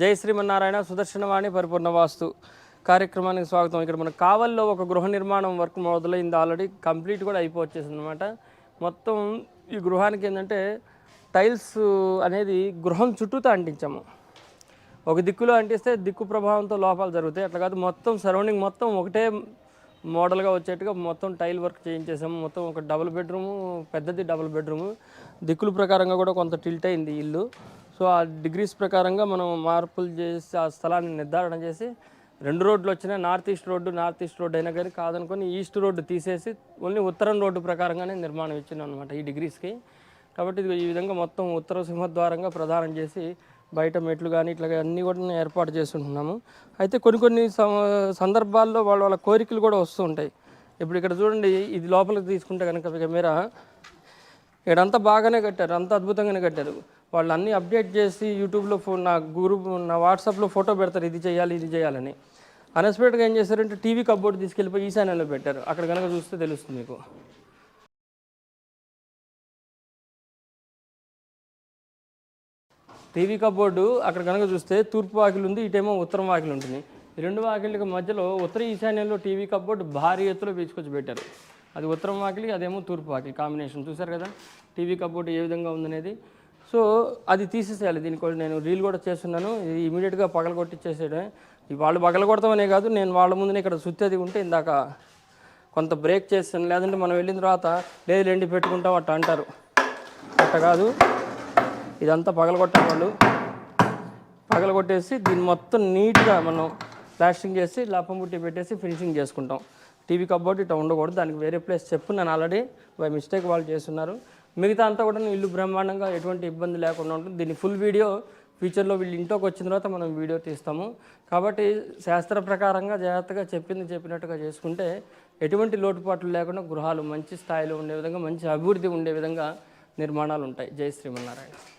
జై శ్రీమన్నారాయణ సుదర్శనవాణి పరిపూర్ణ వాస్తు కార్యక్రమానికి స్వాగతం. ఇక్కడ మన కావల్లో ఒక గృహ నిర్మాణం వర్క్ మొదలైంది ఆల్రెడీ కంప్లీట్ కూడా అయిపోవచ్చేసింది అనమాట మొత్తం ఈ గృహానికి ఏంటంటే టైల్స్ అనేది గృహం చుట్టూతో అంటించాము. ఒక దిక్కులో అంటిస్తే దిక్కు ప్రభావంతో లోపాలు జరుగుతాయి. అట్లా కాదు మొత్తం సరౌండింగ్ మొత్తం ఒకటే మోడల్గా వచ్చేట్టుగా మొత్తం టైల్ వర్క్ చేయించేసాము. మొత్తం ఒక డబుల్ బెడ్రూము పెద్దది డబుల్ బెడ్రూము. దిక్కుల ప్రకారంగా కూడా కొంత టిల్ట్ అయింది ఇల్లు. సో ఆ డిగ్రీస్ ప్రకారంగా మనం మార్పులు చేసి ఆ స్థలాన్ని నిర్ధారణ చేసి రెండు రోడ్లు వచ్చినాయి north east road north east road అయినా కానీ కాదనుకొని ఈస్ట్ రోడ్డు తీసేసి ఓన్లీ ఉత్తరం రోడ్డు ప్రకారంగానే నిర్మాణం ఇచ్చినాం అనమాట ఈ డిగ్రీస్కి. కాబట్టి ఇది ఈ విధంగా మొత్తం ఉత్తర సింహద్వారంగా ప్రదానం చేసి బయట మెట్లు కానీ ఇట్లా అన్నీ కూడా ఏర్పాటు చేస్తుంటున్నాము. అయితే కొన్ని కొన్ని సందర్భాల్లో వాళ్ళ వాళ్ళ కోరికలు కూడా వస్తూ ఉంటాయి. ఇప్పుడు ఇక్కడ చూడండి ఇది లోపలికి తీసుకుంటే కనుక కెమెరా ఇక్కడంతా బాగానే కట్టారు అంత అద్భుతంగానే కట్టారు. వాళ్ళు అన్నీ అప్డేట్ చేసి యూట్యూబ్లో ఫో నా గ్రూప్ నా వాట్సాప్లో ఫోటో పెడతారు ఇది చేయాలి ఇది చేయాలని. అన్ఎక్స్పెక్టెడ్గా ఏం చేశారంటే టీవీ కబోర్డ్ తీసుకెళ్ళిపోయి ఈశాన్యంలో పెట్టారు. అక్కడ కనుక చూస్తే తెలుస్తుంది మీకు. టీవీ కబోర్డు అక్కడ కనుక చూస్తే తూర్పు వాకిలి ఉంది ఇటేమో ఉత్తరం వాకిలి ఉంటుంది. ఈ రెండు వాకిళ్ళకి మధ్యలో ఉత్తర ఈశాన్యంలో టీవీ కబోర్డు భారీ ఎత్తులో పీచుకొచ్చి పెట్టారు. అది ఉత్తరం వాకిలి అదేమో తూర్పు వాకిలి కాంబినేషన్. చూసారు కదా? టీవీ కబోర్డు ఏ విధంగా ఉందనేది? సో అది తీసేసేయాలి. దీనికి నేను రీల్ కూడా చేస్తున్నాను. ఇది ఇమీడియట్గా పగల కొట్టించేసేయడమే వాళ్ళు పగల కొడతామనే కాదు నేను వాళ్ళ ముందునే ఇక్కడ సుత్తేది ఉంటే ఇందాక కొంత బ్రేక్ చేస్తాను. లేదంటే మనం వెళ్ళిన తర్వాత లేదు లేండి పెట్టుకుంటాం అట్ట అంటారు. అట్ట కాదు. ఇదంతా పగలగొట్టాలి వాళ్ళు. పగలగొట్టేసి దీన్ని మొత్తం నీట్గా మనం ప్లాస్టింగ్ చేసి లాపం బుట్టి పెట్టేసి ఫినిషింగ్ చేసుకుంటాం. టీవీ కబోర్డ్ ఇట్లా ఉండకూడదు. దానికి వేరే ప్లేస్ చెప్పు. నేను ఆల్రెడీ బై మిస్టేక్ వాళ్ళు చేస్తున్నారు. మిగతా అంతా కూడా ఇల్లు బ్రహ్మాండంగా ఎటువంటి ఇబ్బంది లేకుండా ఉంటుంది. దీని ఫుల్ వీడియో ఫ్యూచర్లో వీళ్ళు ఇంట్లోకి వచ్చిన తర్వాత మనం వీడియో తీస్తాము. కాబట్టి శాస్త్ర ప్రకారంగా జాగ్రత్తగా చెప్పింది చెప్పినట్టుగా చేసుకుంటే ఎటువంటి లోటుపాట్లు లేకుండా గృహాలు మంచి స్థాయిలో ఉండే విధంగా మంచి అభివృద్ధి ఉండే విధంగా నిర్మాణాలు ఉంటాయి. జై శ్రీమన్నారాయణ.